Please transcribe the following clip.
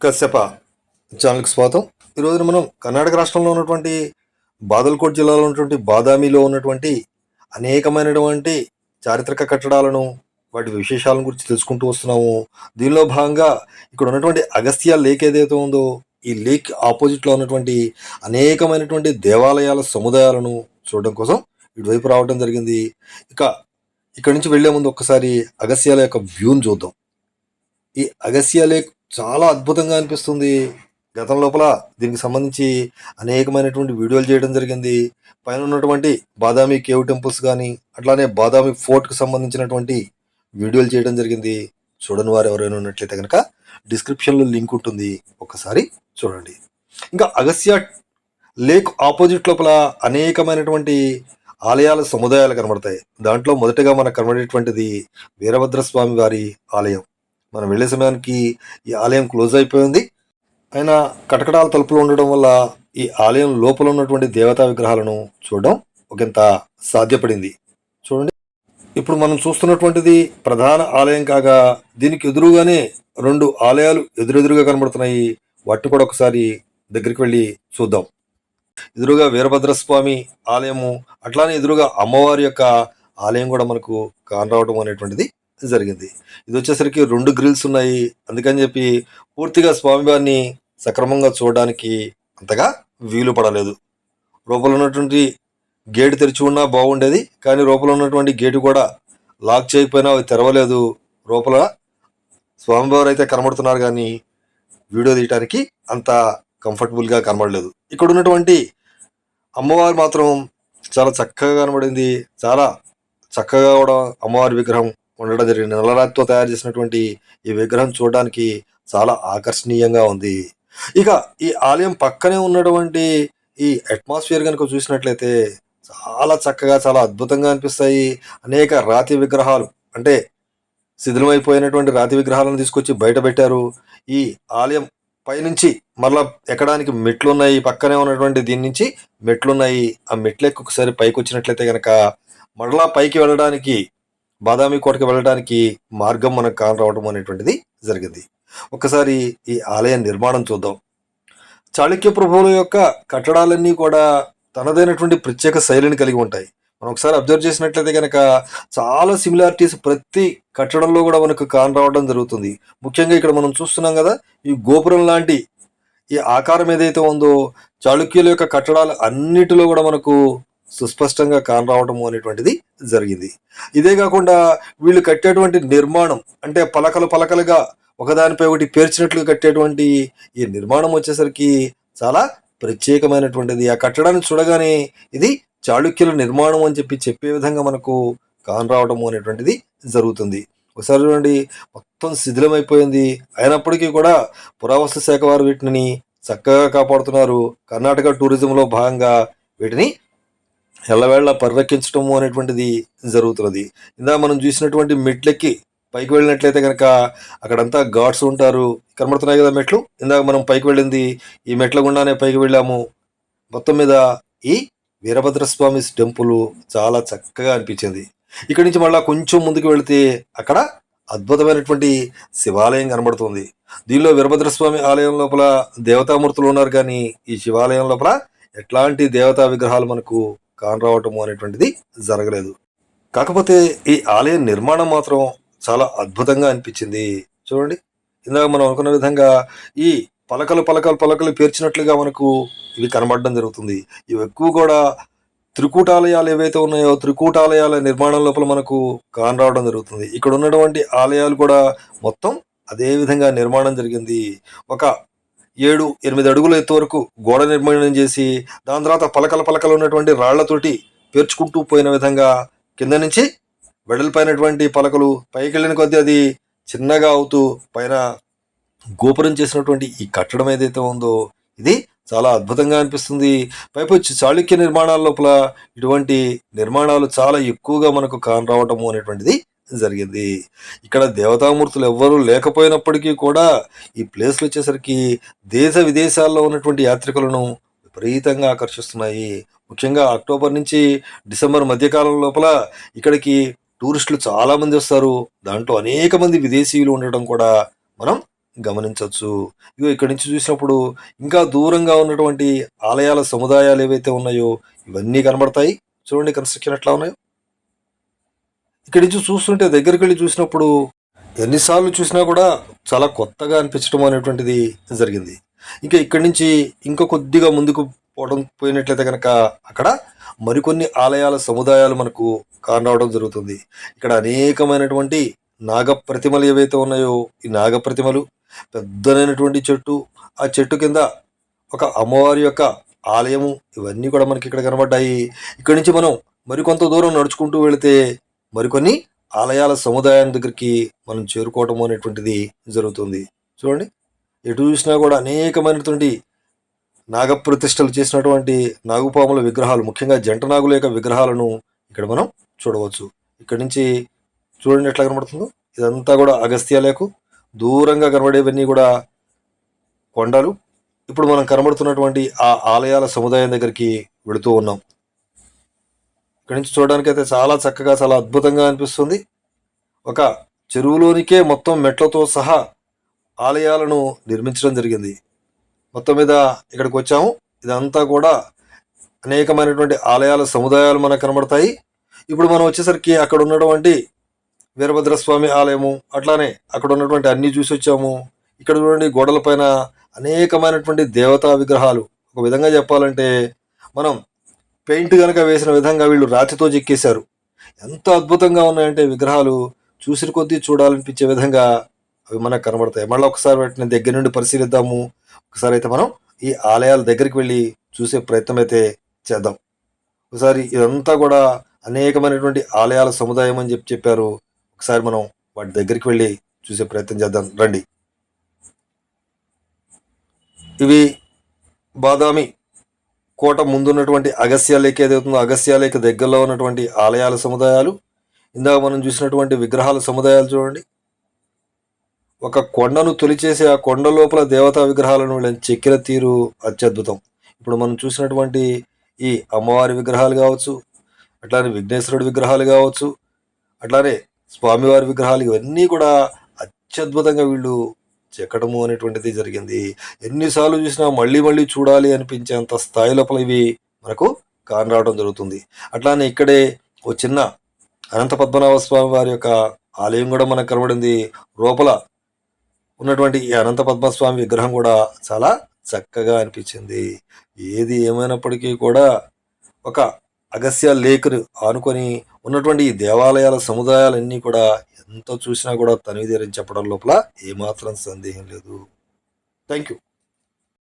కశ్యప ఛానల్కి స్వాగతం. ఈరోజు మనం కర్ణాటక రాష్ట్రంలో ఉన్నటువంటి బాదల్కోట్ జిల్లాలో ఉన్నటువంటి బాదామిలో ఉన్నటువంటి అనేకమైనటువంటి చారిత్రక కట్టడాలను వాటి విశేషాలను గురించి తెలుసుకుంటూ వస్తున్నాము. దీనిలో భాగంగా ఇక్కడ ఉన్నటువంటి అగస్త్య లేక్ ఏదైతే ఉందో ఈ లేక్ ఆపోజిట్లో ఉన్నటువంటి అనేకమైనటువంటి దేవాలయాల సముదాయాలను చూడడం కోసం ఇటువైపు రావడం జరిగింది. ఇక ఇక్కడి నుంచి వెళ్ళే ముందు ఒక్కసారి అగస్త్యాల యొక్క వ్యూని చూద్దాం. ఈ అగస్య లేక్ చాలా అద్భుతంగా అనిపిస్తుంది. గతం లోపల దీనికి సంబంధించి అనేకమైనటువంటి వీడియోలు చేయడం జరిగింది. పైన ఉన్నటువంటి బాదామి కేవ్ టెంపుల్స్ కానీ అట్లానే బాదామి ఫోర్ట్కి సంబంధించినటువంటి వీడియోలు చేయడం జరిగింది. చూడని వారు ఎవరైనా ఉన్నట్లయితే కనుక డిస్క్రిప్షన్లో లింక్ ఉంటుంది. ఒకసారి చూడండి. ఇంకా అగస్య లేక్ ఆపోజిట్ లోపల అనేకమైనటువంటి ఆలయాల సముదాయాలు కనబడతాయి. దాంట్లో మొదటగా మనకు కనబడేటువంటిది వీరభద్రస్వామి వారి ఆలయం. మనం వెళ్ళే సమయానికి ఈ ఆలయం క్లోజ్ అయిపోయింది. అయినా కటకటాల తలుపులు ఉండడం వల్ల ఈ ఆలయం లోపల ఉన్నటువంటి దేవతా విగ్రహాలను చూడడం ఒకంత సాధ్యపడింది. చూడండి. ఇప్పుడు మనం చూస్తున్నటువంటిది ప్రధాన ఆలయం కాగా దీనికి ఎదురుగానే రెండు ఆలయాలు ఎదురెదురుగా కనబడుతున్నాయి. వాటిని కూడా ఒకసారి దగ్గరికి వెళ్ళి చూద్దాం. ఎదురుగా వీరభద్రస్వామి ఆలయము అట్లానే ఎదురుగా అమ్మవారి యొక్క ఆలయం కూడా మనకు కానరావడం అనేటువంటిది జరిగింది. ఇది వచ్చేసరికి రెండు గ్రిల్స్ ఉన్నాయి. అందుకని చెప్పి పూర్తిగా స్వామివారిని సక్రమంగా చూడడానికి అంతగా వీలు పడలేదు. లోపల ఉన్నటువంటి గేటు తెరిచి ఉన్నా బాగుండేది. కానీ లోపల ఉన్నటువంటి గేటు కూడా లాక్ చేయకపోయినా అవి తెరవలేదు. లోపల స్వామివారు అయితే కనబడుతున్నారు కానీ వీడియో తీయటానికి అంత కంఫర్టబుల్గా కనబడలేదు. ఇక్కడ ఉన్నటువంటి అమ్మవారు మాత్రం చాలా చక్కగా కనబడింది. చాలా చక్కగా కూడా అమ్మవారి విగ్రహం ఉండడం జరిగింది. నల్లరాతితో తయారు చేసినటువంటి ఈ విగ్రహం చూడడానికి చాలా ఆకర్షణీయంగా ఉంది. ఇక ఈ ఆలయం పక్కనే ఉన్నటువంటి ఈ అట్మాస్ఫియర్ కనుక చూసినట్లయితే చాలా చక్కగా చాలా అద్భుతంగా అనిపిస్తాయి. అనేక రాతి విగ్రహాలు అంటే శిథిలమైపోయినటువంటి రాతి విగ్రహాలను తీసుకొచ్చి బయట పెట్టారు. ఈ ఆలయం పైనుంచి మరలా ఎక్కడానికి మెట్లు ఉన్నాయి పక్కనే ఉన్నటువంటి దీని నుంచి మెట్లు ఉన్నాయి ఆ మెట్లు ఎక్కొకసారి పైకి వచ్చినట్లయితే కనుక మరలా పైకి వెళ్ళడానికి బాదామి కోటకి వెళ్ళడానికి మార్గం మనకు కానరావడం అనేటువంటిది జరిగింది. ఒకసారి ఈ ఆలయ నిర్మాణం చూద్దాం. చాళుక్య ప్రభువుల యొక్క కట్టడాలన్నీ కూడా తనదైనటువంటి ప్రత్యేక శైలిని కలిగి ఉంటాయి. మనం ఒకసారి అబ్జర్వ్ చేసినట్లయితే కనుక చాలా సిమిలారిటీస్ ప్రతి కట్టడంలో కూడా మనకు కానరావడం జరుగుతుంది. ముఖ్యంగా ఇక్కడ మనం చూస్తున్నాం కదా ఈ గోపురం లాంటి ఈ ఆకారం ఏదైతే ఉందో చాళుక్యుల యొక్క కట్టడాలు అన్నిటిలో కూడా మనకు సుస్పష్టంగా కానరావడం అనేటువంటిది జరిగింది. ఇదే కాకుండా వీళ్ళు కట్టేటువంటి నిర్మాణం అంటే పలకలు పలకలుగా ఒకదానిపై ఒకటి పేర్చినట్లు కట్టేటువంటి ఈ నిర్మాణం వచ్చేసరికి చాలా ప్రత్యేకమైనటువంటిది. ఆ కట్టడాన్ని చూడగానే ఇది చాళుక్యుల నిర్మాణం అని చెప్పి చెప్పే విధంగా మనకు కానరావడం అనేటువంటిది జరుగుతుంది. ఒకసారి చూడండి మొత్తం శిథిలమైపోయింది. అయినప్పటికీ కూడా పురావస్తు శాఖ వారు వీటిని చక్కగా కాపాడుతున్నారు. కర్ణాటక టూరిజంలో భాగంగా వీటిని ఎల్లవేళ పరిరక్షించడము అనేటువంటిది జరుగుతున్నది. ఇందా మనం చూసినటువంటి మెట్లెక్కి పైకి వెళ్ళినట్లయితే కనుక అక్కడంతా గాడ్స్ ఉంటారు. కనబడుతున్నాయి కదా మెట్లు? ఇందాక మనం పైకి వెళ్ళింది ఈ మెట్ల గుండానే పైకి వెళ్ళాము. మొత్తం మీద ఈ వీరభద్రస్వామి టెంపుల్ చాలా చక్కగా అనిపించింది. ఇక్కడి నుంచి మళ్ళీ కొంచెం ముందుకు వెళితే అక్కడ అద్భుతమైనటువంటి శివాలయం కనబడుతుంది. దీనిలో వీరభద్రస్వామి ఆలయం లోపల దేవతామూర్తులు ఉన్నారు కానీ ఈ శివాలయం లోపల ఎట్లాంటి దేవతా విగ్రహాలు మనకు కానరావటము అనేటువంటిది జరగలేదు. కాకపోతే ఈ ఆలయ నిర్మాణం మాత్రం చాలా అద్భుతంగా అనిపించింది. చూడండి. ఇందాక మనం అనుకున్న విధంగా ఈ పలకలు పలకలు పలకలు పేర్చినట్లుగా మనకు ఇవి కనబడడం జరుగుతుంది. ఇవి ఎక్కువ కూడా త్రికూటాలయాలు ఏవైతే ఉన్నాయో త్రికూటాలయాల నిర్మాణం లోపల మనకు కానరావడం జరుగుతుంది. ఇక్కడ ఉన్నటువంటి ఆలయాలు కూడా మొత్తం అదే విధంగా నిర్మాణం జరిగింది. ఒక ఏడు ఎనిమిది అడుగుల ఎత్తు వరకు గోడ నిర్మాణం చేసి దాని తర్వాత పలకల పలకలు ఉన్నటువంటి రాళ్ళతోటి పేర్చుకుంటూ పోయిన విధంగా కింద నుంచి వెడల్పైనటువంటి పలకలు పైకి వెళ్ళిన కొద్దీ అది చిన్నగా అవుతూ పైన గోపురం చేసినటువంటి ఈ కట్టడం ఏదైతే ఉందో ఇది చాలా అద్భుతంగా అనిపిస్తుంది. పైపొచ్చి చాళుక్య నిర్మాణాల లోపల ఇటువంటి నిర్మాణాలు చాలా ఎక్కువగా మనకు కానరావటము అనేటువంటిది జరిగింది. ఇక్కడ దేవతామూర్తులు ఎవ్వరూ లేకపోయినప్పటికీ కూడా ఈ ప్లేస్లు వచ్చేసరికి దేశ విదేశాల్లో ఉన్నటువంటి యాత్రికులను విపరీతంగా ఆకర్షిస్తున్నాయి. ముఖ్యంగా అక్టోబర్ నుంచి డిసెంబర్ మధ్యకాలం లోపల ఇక్కడికి టూరిస్టులు చాలామంది వస్తారు. దాంట్లో అనేక మంది విదేశీయులు ఉండటం కూడా మనం గమనించవచ్చు. ఇగో ఇక్కడి నుంచి చూసినప్పుడు ఇంకా దూరంగా ఉన్నటువంటి ఆలయాల సముదాయాలు ఏవైతే ఉన్నాయో ఇవన్నీ కనబడతాయి. చూడండి కన్స్ట్రక్షన్ ఎట్లా ఉన్నాయో. ఇక్కడి నుంచి చూస్తుంటే దగ్గరికి వెళ్ళి చూసినప్పుడు ఎన్నిసార్లు చూసినా కూడా చాలా కొత్తగా అనిపించడం అనేటువంటిది జరిగింది. ఇంకా ఇక్కడి నుంచి ఇంకా కొద్దిగా ముందుకు పోవడం పోయినట్లయితే కనుక అక్కడ మరికొన్ని ఆలయాల సముదాయాలు మనకు కానవడం జరుగుతుంది. ఇక్కడ అనేకమైనటువంటి నాగ ప్రతిమలు ఏవైతే ఉన్నాయో ఈ నాగ ప్రతిమలు పెద్దనైనటువంటి చెట్టు ఆ చెట్టు కింద ఒక అమ్మవారి యొక్క ఆలయము ఇవన్నీ కూడా మనకి ఇక్కడ కనబడ్డాయి. ఇక్కడి నుంచి మనం మరికొంత దూరం నడుచుకుంటూ వెళితే మరికొన్ని ఆలయాల సముదాయం దగ్గరికి మనం చేరుకోవటం అనేటువంటిది జరుగుతుంది. చూడండి. ఎటు చూసినా కూడా అనేకమైనటువంటి నాగప్రతిష్టలు చేసినటువంటి నాగుపాముల విగ్రహాలు ముఖ్యంగా జంట నాగుల యొక్క విగ్రహాలను ఇక్కడ మనం చూడవచ్చు. ఇక్కడ నుంచి చూడండి ఎట్లా కనబడుతుందో. ఇదంతా కూడా అగస్త్యాలకు దూరంగా కనబడేవన్నీ కూడా కొండలు. ఇప్పుడు మనం కనబడుతున్నటువంటి ఆ ఆలయాల సముదాయం దగ్గరికి వెళుతూ ఉన్నాం. ఇక్కడి నుంచి చూడడానికి అయితే చాలా చక్కగా చాలా అద్భుతంగా అనిపిస్తుంది. ఒక చెరువులోనికే మొత్తం మెట్లతో సహా ఆలయాలను నిర్మించడం జరిగింది. మొత్తం మీద ఇక్కడికి వచ్చాము. ఇదంతా కూడా అనేకమైనటువంటి ఆలయాల సముదాయాలు మనకు కనబడతాయి. ఇప్పుడు మనం వచ్చేసరికి అక్కడ ఉన్నటువంటి వీరభద్రస్వామి ఆలయము అట్లానే అక్కడ ఉన్నటువంటి అన్నీ చూసి వచ్చాము. ఇక్కడ చూడండి గోడల పైన అనేకమైనటువంటి దేవతా విగ్రహాలు. ఒక విధంగా చెప్పాలంటే మనం పెయింట్ కనుక వేసిన విధంగా వీళ్ళు రాతితో చెక్కేశారు. ఎంత అద్భుతంగా ఉన్నాయంటే విగ్రహాలు చూసిన కొద్దీ చూడాలనిపించే విధంగా అవి మనకు కనబడతాయి. మళ్ళీ ఒకసారి వాటిని దగ్గర నుండి పరిశీలిద్దాము. ఒకసారి అయితే మనం ఈ ఆలయాల దగ్గరికి వెళ్ళి చూసే ప్రయత్నం అయితే చేద్దాం. ఒకసారి ఇదంతా కూడా అనేకమైనటువంటి ఆలయాల సముదాయం అని చెప్పి చెప్పారు. ఒకసారి మనం వాటి దగ్గరికి వెళ్ళి చూసే ప్రయత్నం చేద్దాం. రండి. ఇవి బాదామి కోట ముందున్నటువంటి అగస్య లేక్ ఏదైతుందో అగస్య లేక్ దగ్గరలో ఉన్నటువంటి ఆలయాల సముదాయాలు. ఇందాక మనం చూసినటువంటి విగ్రహాల సముదాయాలు చూడండి. ఒక కొండను తొలిచేసి ఆ కొండ లోపల దేవతా విగ్రహాలను వీళ్ళని చెక్కిన తీరు అత్యద్భుతం. ఇప్పుడు మనం చూసినటువంటి ఈ అమ్మవారి విగ్రహాలు కావచ్చు అట్లానే విఘ్నేశ్వరుడి విగ్రహాలు కావచ్చు అట్లానే స్వామివారి విగ్రహాలు ఇవన్నీ కూడా అత్యద్భుతంగా వీళ్ళు చెక్కడము అనేటువంటిది జరిగింది. ఎన్నిసార్లు చూసినా మళ్ళీ మళ్ళీ చూడాలి అనిపించేంత స్థాయి లోపల ఇవి మనకు కానరావడం జరుగుతుంది. అట్లానే ఇక్కడే ఓ చిన్న అనంత పద్మనాభ స్వామి వారి యొక్క ఆలయం కూడా మనకు కనబడింది. లోపల ఉన్నటువంటి ఈ అనంత పద్మస్వామి విగ్రహం కూడా చాలా చక్కగా అనిపించింది. ఏది ఏమైనప్పటికీ కూడా ఒక అగస్య లేక్ను ఆనుకొని ఉన్నటువంటి ఈ దేవాలయాల సముదాయాలన్నీ కూడా ఎంత చూసినా కూడా తనివిదేరని చెప్పడం లోపల ఏమాత్రం సందేహం లేదు. Thank you